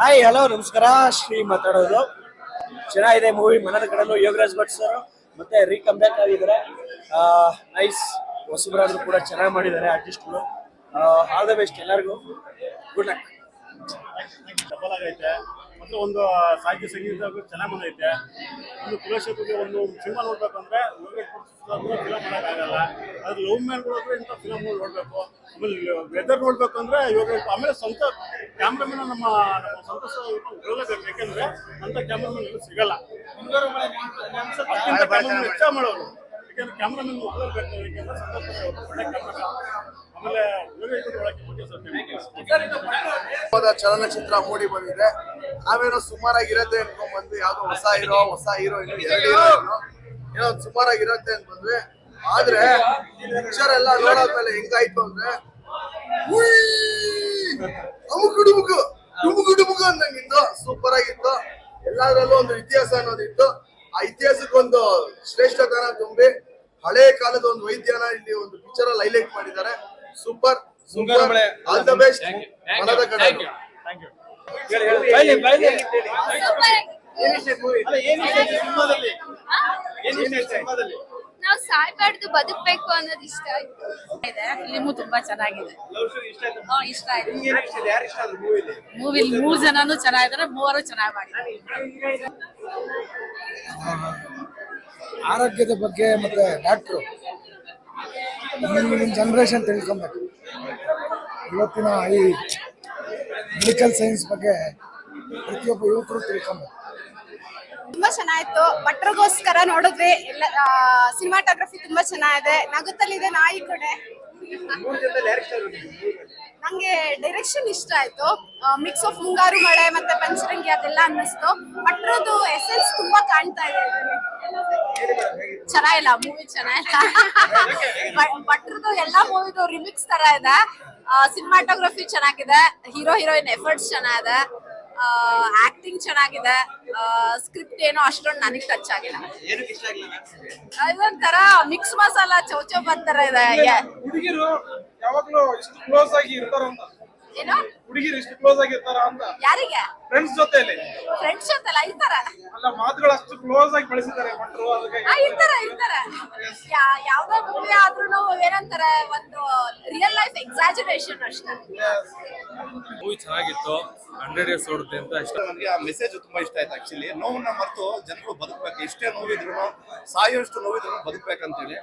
Hi hello ನಮಸ್ಕಾರ. ಶ್ರೀ ಮಾತಾಡೋದು. ಚೆನ್ನಾಗಿದೆ ಮೂವಿ ಮನದ ಕಡಲು ಯೋಗರಾಜ್ ಭಟ್ ಸರ್ ಮತ್ತೆ ರೀಕಮ್ ಬ್ಯಾಕ್ ಆಗಿದ್ದಾರೆ. ನೈಸ್ ಹೊಸಬರಾದ್ರು ಕೂಡ ಚೆನ್ನಾಗಿ ಮಾಡಿದ್ದಾರೆ ಆರ್ಟಿಸ್ಟ್ಗಳು ಆಲ್ ದ ಬೆಸ್ಟ್ ಎಲ್ಲರಿಗೂ. ಗುಡ್ ಲಕ್ ಡಬಲ್ ಆಗೈತೆ. ಮತ್ತೆ ಒಂದು ಸಾಹಿತ್ಯ ಸಂಗೀತ ಚೆನ್ನಾಗಿ ಬಂದೈತೆ. ಒಂದು ಪ್ರೇಕ್ಷಕರಿಗೆ ಒಂದು ಸಿನಿಮಾ ನೋಡ್ಬೇಕಂದ್ರೆ ಫಿಲಮ್ ಮಾಡೋಕ್ಕಾಗಲ್ಲ. ಅದು ಲವ್ ಮ್ಯಾನ್ ನೋಡಿದ್ರೆ ಇಂಥ ಫಿಲಮ್ ನೋಡ್ಬೇಕು. ಆಮೇಲೆ ವೆದರ್ ನೋಡ್ಬೇಕಂದ್ರೆ ಇವಾಗ ಆಮೇಲೆ ಸ್ವಂತ ಕ್ಯಾಮ್ರಾಮನ್ ನಮ್ಮ ನಮ್ಮ ಸಂತೋಷ ಒಳ್ಳೇಬೇಕು ಯಾಕೆಂದ್ರೆ ಅಂತ ಕ್ಯಾಮ್ರಾಮನ್ ಎಲ್ಲೂ ಸಿಗಲ್ಲ. ಹೆಚ್ಚ ಮಾಡೋರು. ಯಾಕೆಂದ್ರೆ ಕ್ಯಾಮ್ರಾಮನ್ ಒಳ್ಳೇಬೇಕು ಯಾಕೆಂದ್ರೆ ಸಂತೋಷ ಒಳ್ಳೆ ಕ್ಯಾಮ್ರಾ ಆಮೇಲೆ ಚಲನಚಿತ್ರ ಮೂಡಿ ಬಂದಿದೆ. ನಾವೇನೋ ಸುಮಾರಾಗಿರತ್ತೆ ಅನ್ಕೊಂಡ್ ಬಂದ್ವಿ ಯಾವ್ದೋ ಹೊಸ ಹೀರೋ ಹೊಸ ಹೀರೋ ಏನೋ ಸುಮಾರಾಗಿರತ್ತೆ ಅಂತ ಬಂದ್ವಿ ಆದ್ರೆ ಪಿಕ್ಚರ್ ಎಲ್ಲ ನೋಡಾದ್ಮೇಲೆ ಹೆಂಗಾಯ್ತು ಅಂದ್ರೆ ಅಮುಕು ಡುಮುಕು ಡುಮುಕು ಡುಮುಕು ಅಂದಂಗಿತ್ತು ಸೂಪರ್ ಆಗಿತ್ತು. ಎಲ್ಲಾದ್ರಲ್ಲೂ ಒಂದು ಇತಿಹಾಸ ಅನ್ನೋದಿತ್ತು. ಆ ಇತಿಹಾಸಕ್ಕೊಂದು ಶ್ರೇಷ್ಠತನ ತುಂಬಿ ಹಳೆ ಕಾಲದ ಒಂದು ವೈದ್ಯನ ಇಲ್ಲಿ ಒಂದು ಪಿಕ್ಚರ್ ಅಲ್ಲಿ ಹೈಲೈಟ್ ಮಾಡಿದ್ದಾರೆ. Super super all the best ಮನದ ಕಡೆ ನಾವು ಸಾಯ್ಬಾರ್ದು ಬದುಕ್ಬೇಕು ಅನ್ನೋದು ಇಷ್ಟ ಆಯ್ತು. ಇದೆ ಫಿಲಿಮು ತುಂಬಾ ಚೆನ್ನಾಗಿದೆ. ಹಾ, ಇಷ್ಟ ಆಯ್ತು. ಮೂವಿ ಮೂರ್ ಜನನು ಚೆನ್ನಾಗಿದ್ದಾರೆ ಮೂವರು ಚೆನ್ನಾಗಿ ಮಾಡಿದ್ದಾರೆ. ಆರೋಗ್ಯದ ಬಗ್ಗೆ ಮತ್ತೆ ಡಾಕ್ಟ್ರು ಜನರೇಷನ್ ಜನ್ರೇಷನ್ ತಿಳ್ಕೊಬೇಕು. ಇವತ್ತಿನ ಈ ಮೆಡಿಕಲ್ ಸೈನ್ಸ್ ಬಗ್ಗೆ ಪ್ರತಿಯೊಬ್ಬ ಯುವಕರು ತಿಳ್ಕೊಬೇಕು ತುಂಬಾ ಚೆನ್ನಾಗಿತ್ತು ಭಟ್ರಿಗೋಸ್ಕರ ನೋಡಿದ್ವಿ. ಎಲ್ಲ ಸಿನಿಮಾಟೋಗ್ರಫಿ ತುಂಬಾ ಚೆನ್ನಾಗಿದೆ. ನಗುತ್ತಲ್ಲಿದೆ ನಾಯಿ ಕಡೆ ನಂಗೆ ಡೈರೆಕ್ಷನ್ ಇಷ್ಟ ಆಯ್ತು. ಮಿಕ್ಸ್ ಆಫ್ ಮುಂಗಾರು ಮಳೆ ಮತ್ತೆ ಪಂಚರಂಗಿ ಅದೆಲ್ಲ ಅನ್ನಿಸ್ತು. ಭಟ್ರದ್ದು ಎಸೆನ್ಸ್ ತುಂಬಾ ಕಾಣ್ತಾ ಇದೆ. ಚೆನ್ನಾಗಿಲ್ಲ ಮೂವಿ ಚೆನ್ನಾಗಿಲ್ಲ. ಭಟ್ರದ್ದು ಎಲ್ಲಾ ಮೂವಿದು ರಿಮಿಕ್ಸ್ ತರ ಇದೆ. ಸಿನಿಮಾಟೋಗ್ರಫಿ ಚೆನ್ನಾಗಿದೆ. ಹೀರೋ ಹೀರೋಯಿನ್ ಎಫರ್ಟ್ಸ್ ಚೆನ್ನಾಗಿದೆ. ಆಕ್ಟಿಂಗ್ ಚೆನ್ನಾಗಿದೆ. ಸ್ಕ್ರಿಪ್ಟ್ ಏನೋ ಅಷ್ಟೊಂದು ನನಗೆ ಟಚ್ ಆಗಿಲ್ಲ. ಅದೊಂಥರ ಮಿಕ್ಸ್ ಮಸಾಲ ಚೌಚೌ ಬರ್ತಾರ ಇದೆ. ಯಾ- ಹುಡುಗಿರು ಯಾವಾಗ್ಲೂ ಇಷ್ಟು ಕ್ಲೋಸ್ ಆಗಿ ಇರ್ತಾರ ಅಂತ ಏನೋ? ಹುಡುಗಿರು ಇಷ್ಟು ಕ್ಲೋಸ್ ಆಗಿರ್ತಾರ ಅಂತ? ಯಾರಿಗೆ? ಫ್ರೆಂಡ್ಸ್ ಜೊತೆಲಿ ಫ್ರೆಂಡ್ಸ್ ಜೊತೆ ಇರ್ತಾರ? ಅಲ್ಲ ಮಾತುಗಳು ಅಷ್ಟು ಕ್ಲೋಸ್ ಆಗಿ ಬೆಳೆಸಿದ್ದಾರೆ ಭಟ್ರು ಅದಕ್ಕೆ ಆ, ಇರ್ತಾರ ಇರ್ತಾರ? ಯಾ- ಯಾವ್ದೋ ಮೂವಿ ಆದ್ರೂ ಏನಂತಾರೆ ಒಂದು ರಿಯಲ್ ಲೈಫ್ ಎಕ್ಸಾಜುರೇಷನ್ ಅಷ್ಟೇ. ಮೂವಿ ಚೆನ್ನಾಗಿತ್ತು ಹಂಡ್ರೆಡ್ ಇಯರ್ಸ್ ಓಡುತ್ತೆ ಅಂತ ಇಷ್ಟ ನನಗೆ ಆ ಮೆಸೇಜ್ ತುಂಬಾ ಇಷ್ಟ ಆಯ್ತು ಆಕ್ಚುಲಿ ನೋವನ್ನ ಮರೆತು ಜನರು ಬದುಕಬೇಕು ಎಷ್ಟೇ ನೋವಿದ್ರು ಸಾಯೋಷ್ಟು ನೋವಿದ್ರು ಬದುಕಬೇಕಂತೇಳಿ.